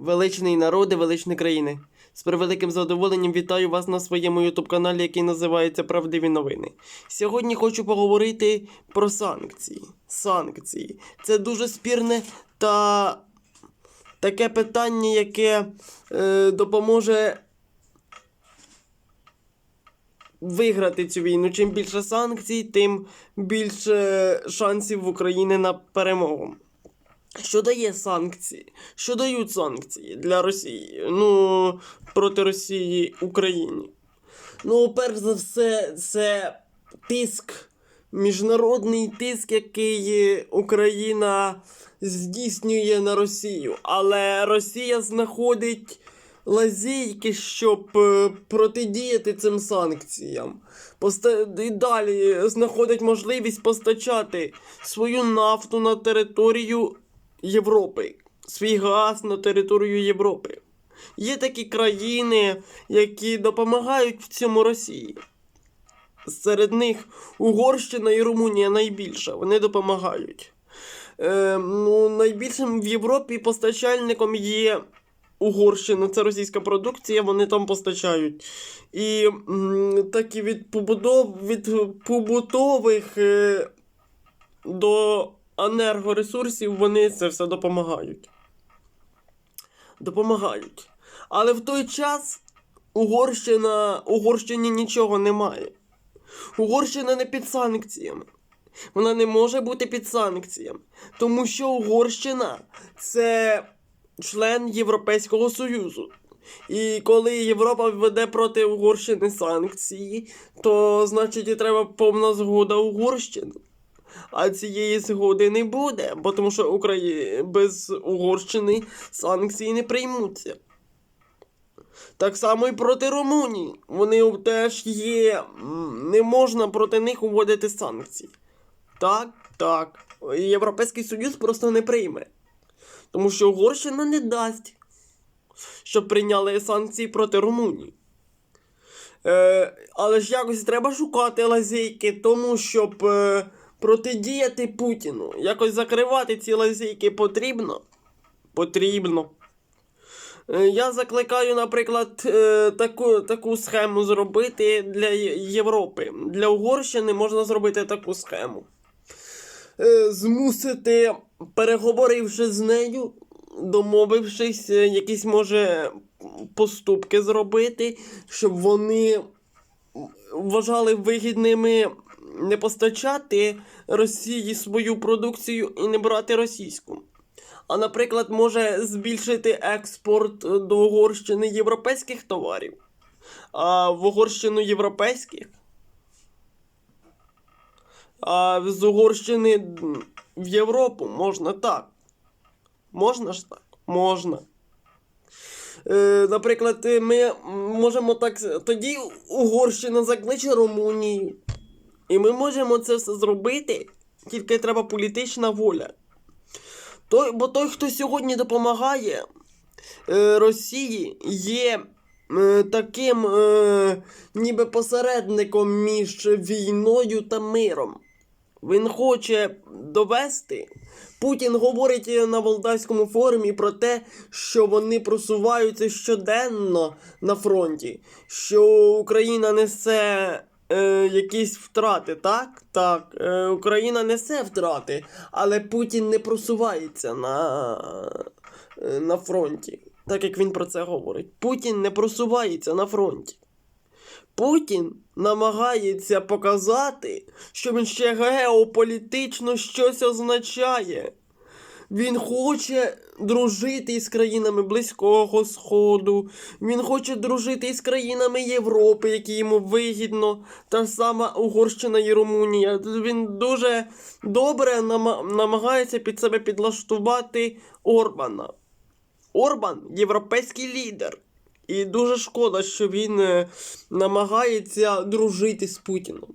Величний народи, величні країни. З превеликим задоволенням вітаю вас на своєму ютуб каналі, який називається Правдиві новини. Сьогодні хочу поговорити про санкції. Санкції. Це дуже спірне та таке питання, яке е, допоможе виграти цю війну. Чим більше санкцій, тим більше шансів в Україні на перемогу. Що дає санкції? Що дають санкції для Росії? Ну, проти Росії Україні? Ну, перш за все, це тиск, міжнародний тиск, який Україна здійснює на Росію. Але Росія знаходить лазейки, щоб е, протидіяти цим санкціям. І далі знаходить можливість постачати свою нафту на територію Європи, свій газ на територію Європи. Є такі країни, які допомагають в цьому Росії. Серед них Угорщина і Румунія найбільше. Вони допомагають. Е, ну, найбільшим в Європі постачальником є Угорщина, це російська продукція, вони там постачають. І м, так і від, побудов, від побутових е, до енергоресурсів вони це все допомагають. Допомагають. Але в той час Угорщина, Угорщині нічого немає. Угорщина не під санкціями. Вона не може бути під санкціями. Тому що Угорщина це член Європейського Союзу. І коли Європа введе проти Угорщини санкції, то значить і треба повна згода Угорщини. А цієї згоди не буде, бо тому що Украї... без Угорщини санкції не приймуться. Так само і проти Румунії. Вони теж є. Не можна проти них уводити санкції. Так, так. Європейський Союз просто не прийме. Тому що Угорщина не дасть, щоб прийняли санкції проти Румунії. Е, але ж якось треба шукати лазейки, тому щоб е, протидіяти Путіну. Якось закривати ці лазейки потрібно. Потрібно. Е, Я закликаю, наприклад, е, таку, таку схему зробити для Європи. Для Угорщини можна зробити таку схему. Е, Змусити, переговоривши з нею, домовившись, якісь може поступки зробити, щоб вони вважали вигідними не постачати Росії свою продукцію і не брати російську. А, наприклад, може збільшити експорт до Угорщини європейських товарів, а в Угорщину європейських. А з Угорщини в Європу можна так. Можна ж так? Можна. Е, наприклад, ми можемо так. Тоді Угорщина закличе Румунію. І ми можемо це все зробити, тільки треба політична воля. Той, бо той, хто сьогодні допомагає е, Росії, є е, таким е, ніби посередником між війною та миром. Він хоче довести. Путін говорить на Молдавському форумі про те, що вони просуваються щоденно на фронті, що Україна несе е, якісь втрати, так? Так, е, Україна несе втрати, але Путін не просувається на, е, на фронті, так як він про це говорить. Путін не просувається на фронті. Путін намагається показати, що він ще геополітично щось означає. Він хоче дружити із країнами Близького Сходу, він хоче дружити із країнами Європи, які йому вигідно, та сама Угорщина і Румунія. Він дуже добре намагається під себе підлаштувати Орбана. Орбан європейський лідер. І дуже шкода, що він е, намагається дружити з Путіном.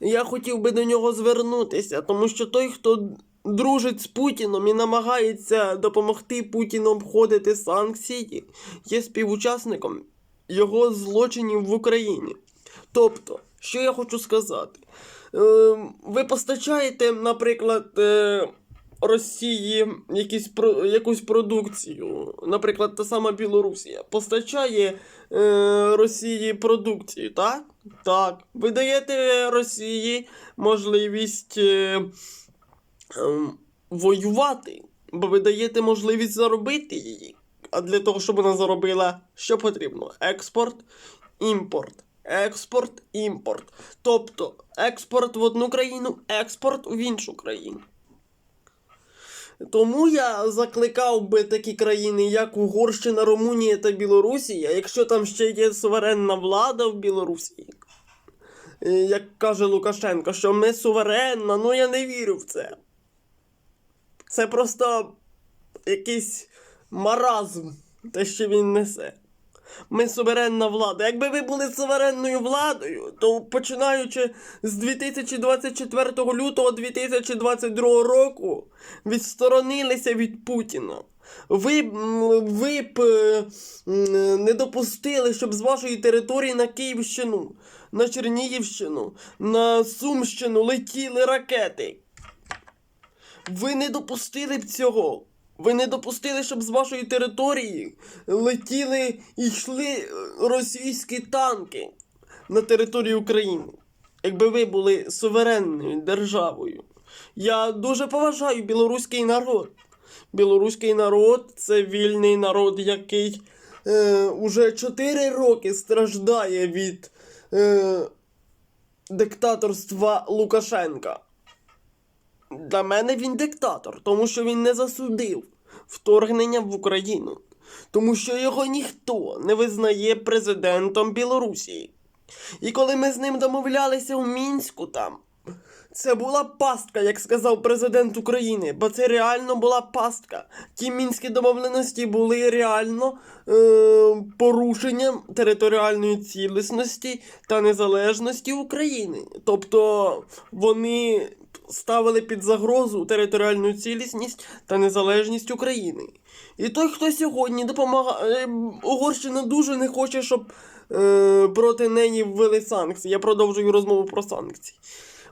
Я хотів би до нього звернутися, тому що той, хто дружить з Путіном і намагається допомогти Путіну обходити санкції, є співучасником його злочинів в Україні. Тобто, що я хочу сказати? Е, ви постачаєте, наприклад, е, Росії якісь, якусь продукцію, наприклад, та сама Білорусія, постачає е, Росії продукцію, так? Так. Ви даєте Росії можливість е, ем, воювати, бо ви даєте можливість заробити її. А для того, щоб вона заробила, що потрібно? Експорт, імпорт. Експорт, імпорт. Тобто експорт в одну країну, експорт в іншу країну. Тому я закликав би такі країни, як Угорщина, Румунія та Білорусія, якщо там ще є суверенна влада в Білорусі. Як каже Лукашенко, що ми суверенна, ну я не вірю в це. Це просто якийсь маразм, те, що він несе. Ми суверенна влада. Якби ви були суверенною владою, то починаючи з 2024 лютого 2022 року відсторонилися від Путіна. Ви, ви б е, не допустили, щоб з вашої території на Київщину, на Чернігівщину, на Сумщину летіли ракети. Ви не допустили б цього. Ви не допустили, щоб з вашої території летіли і йшли е, російські танки на територію України. Якби ви були суверенною державою. Я дуже поважаю білоруський народ. Білоруський народ це вільний народ, який е, уже 4 роки страждає від е, диктаторства Лукашенка. Для мене він диктатор, тому що він не засудив вторгнення в Україну, тому що його ніхто не визнає президентом Білорусі. І коли ми з ним домовлялися у Мінську там, це була пастка, як сказав президент України, бо це реально була пастка. Ті мінські домовленості були реально е, порушенням територіальної цілісності та незалежності України. Тобто вони ставили під загрозу територіальну цілісність та незалежність України. І той, хто сьогодні допомагає, Угорщина дуже не хоче, щоб е, проти неї ввели санкції. Я продовжую розмову про санкції.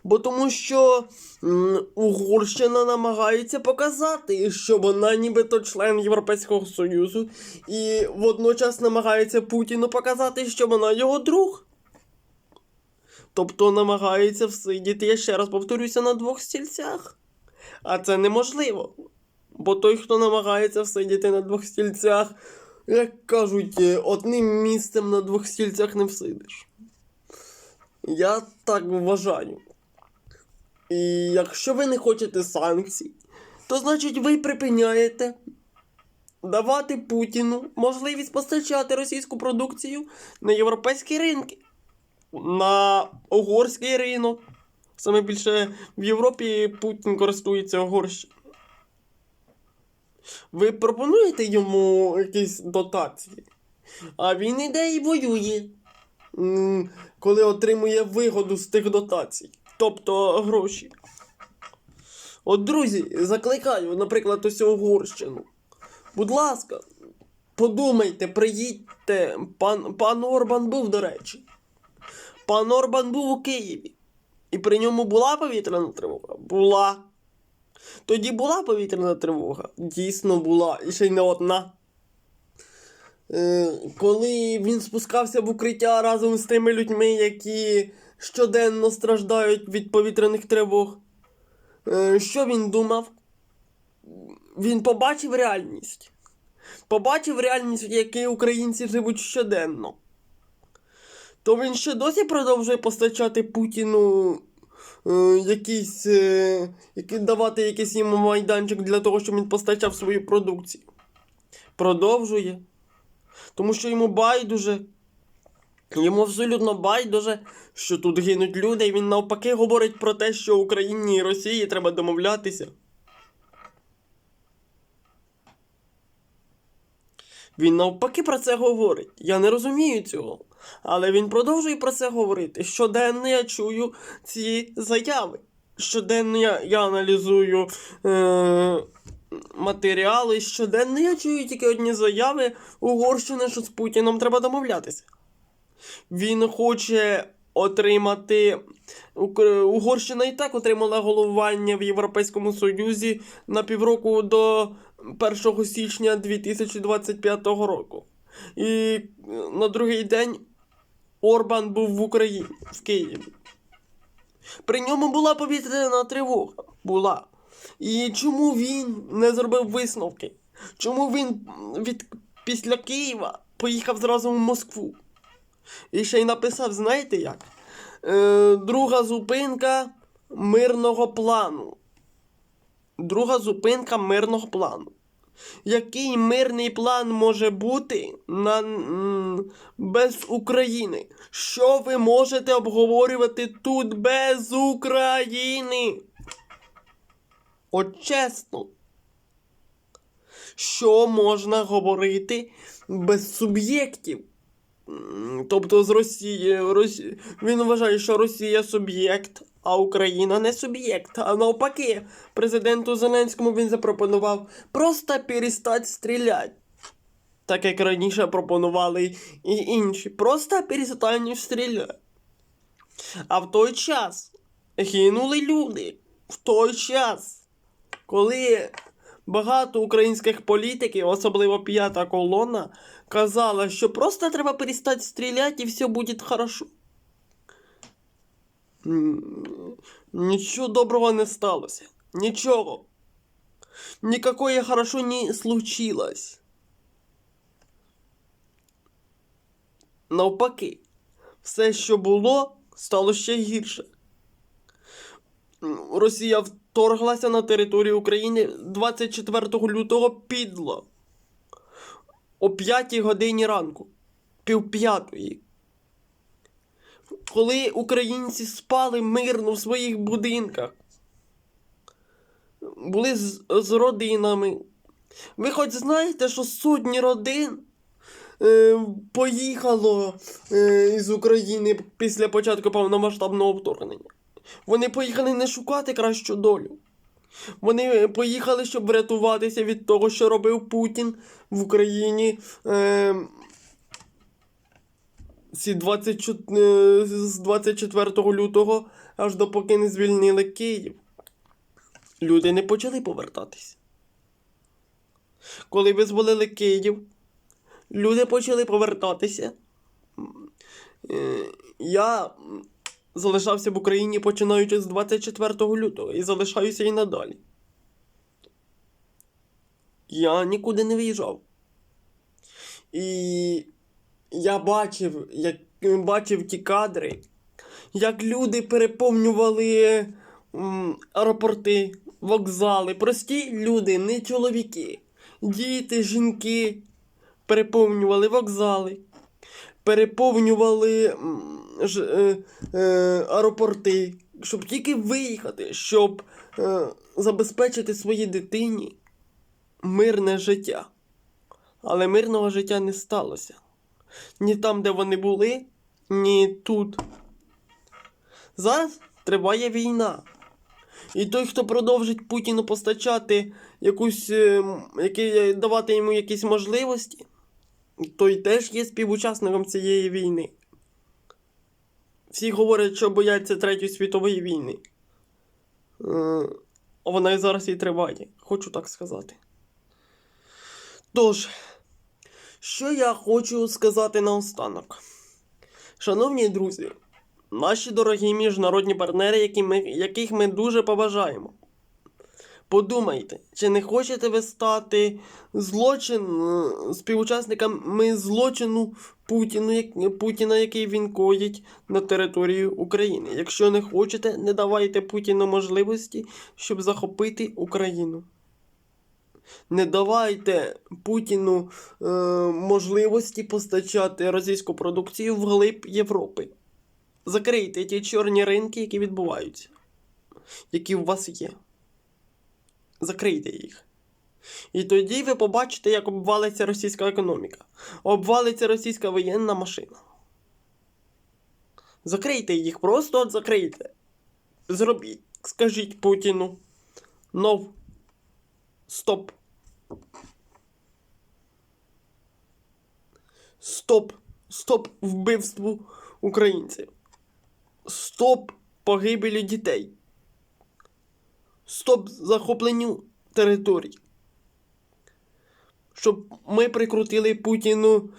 Бо тому що м, Угорщина намагається показати, що вона нібито член Європейського Союзу, і водночас намагається Путіну показати, що вона його друг. Тобто намагається всидіти, я ще раз повторюся, на двох стільцях. А це неможливо. Бо той, хто намагається всидіти на двох стільцях, як кажуть, е, одним місцем на двох стільцях не всидиш. Я так вважаю. І якщо ви не хочете санкцій, то значить ви припиняєте давати Путіну можливість постачати російську продукцію на європейські ринки, на угорський ринок. Саме більше в Європі Путін користується Угорщиною. Ви пропонуєте йому якісь дотації, а він іде і воює, коли отримує вигоду з тих дотацій, тобто гроші. От, друзі, закликаю, наприклад, ось Угорщину. Будь ласка, подумайте, приїдьте. Пан, пан Орбан був, до речі. Пан Орбан був у Києві. І при ньому була повітряна тривога? Була. Тоді була повітряна тривога? Дійсно була. І ще й не одна. Е, коли він спускався в укриття разом з тими людьми, які щоденно страждають від повітряних тривог, е, що він думав? Він побачив реальність. Побачив реальність, в якій українці живуть щоденно. То він ще досі продовжує постачати Путіну е, якийсь, е, які, давати якийсь йому майданчик для того, щоб він постачав свою продукцію. Продовжує. Тому що йому байдуже. Йому абсолютно байдуже, що тут гинуть люди, і він навпаки говорить про те, що Україні і Росії треба домовлятися. Він навпаки про це говорить. Я не розумію цього. Але він продовжує про це говорити. Щоденно я чую ці заяви. Щоденно я, я аналізую е, матеріали. Щоденно я чую тільки одні заяви Угорщини, що з Путіном треба домовлятися. Він хоче отримати. Угорщина і так отримала головування в Європейському Союзі на півроку до 1 січня 2025 року. І на другий день Орбан був в Україні, в Києві. При ньому була повітряна тривога. Була. І чому він не зробив висновки? Чому він від після Києва поїхав зразу в Москву? І ще й написав, знаєте як? Е, друга зупинка мирного плану. Друга зупинка мирного плану. Який мирний план може бути на, без України? Що ви можете обговорювати тут без України? От чесно. Що можна говорити без суб'єктів? Тобто з Росії, Росі... він вважає, що Росія суб'єкт, а Україна не суб'єкт. А навпаки, президенту Зеленському він запропонував просто перестати стріляти. Так як раніше пропонували і інші. Просто перестань стріляти. А в той час гинули люди. В той час, коли багато українських політиків, особливо п'ята колона, казала, що просто треба перестати стріляти і все буде хорошо. Нічого доброго не сталося. Нічого. Никакое хорошо не случилось. Навпаки, все, що було, стало ще гірше. Росія вторглася на територію України 24 лютого підло. О 5 годині ранку, півп'ятої. Коли українці спали мирно в своїх будинках, були з, з родинами. Ви хоч знаєте, що сотні родин е, поїхало е, із України після початку повномасштабного вторгнення. Вони поїхали не шукати кращу долю. Вони поїхали, щоб врятуватися від того, що робив Путін в Україні. Е, ці 24, е, з 24 лютого аж допоки не звільнили Київ. Люди не почали повертатись. Коли визволили Київ, люди почали повертатися. Е, Я залишався в Україні починаючи з 24 лютого і залишаюся і надалі. Я нікуди не виїжджав. І я бачив, як бачив ті кадри, як люди переповнювали м, аеропорти, вокзали. Прості люди, не чоловіки. Діти, жінки переповнювали вокзали, переповнювали м, ж, е, е, аеропорти, щоб тільки виїхати, щоб е, забезпечити своїй дитині мирне життя. Але мирного життя не сталося. Ні там, де вони були, ні тут. Зараз триває війна. І той, хто продовжить Путіну постачати якусь, е, які, давати йому якісь можливості, той теж є співучасником цієї війни. Всі говорять, що бояться Третьої світової війни. Е, А вона і зараз і триває, хочу так сказати. Тож, що я хочу сказати наостанок. Шановні друзі, наші дорогі міжнародні партнери, які ми, яких ми дуже поважаємо. Подумайте, чи не хочете ви стати злочин, е, співучасниками злочину Путіну, Путіна, який він коїть на території України? Якщо не хочете, не давайте Путіну можливості, щоб захопити Україну. Не давайте Путіну е, можливості постачати російську продукцію вглиб Європи. Закрийте ті чорні ринки, які відбуваються, які у вас є. Закрийте їх. І тоді ви побачите, як обвалиться російська економіка. Обвалиться російська воєнна машина. Закрийте їх, просто закрийте. Зробіть, скажіть Путіну. Нов. Стоп. Стоп. Стоп вбивству українців. Стоп погибелі дітей. Стоп захопленню територій. Щоб ми прикрутили Путіну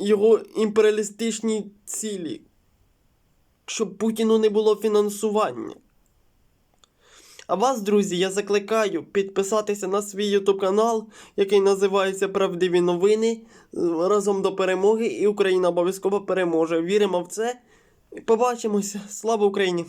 його імперіалістичні цілі. Щоб Путіну не було фінансування. А вас, друзі, я закликаю підписатися на свій YouTube канал, який називається Правдиві новини. Разом до перемоги, і Україна обов'язково переможе. Віримо в це. Побачимося. Слава Україні!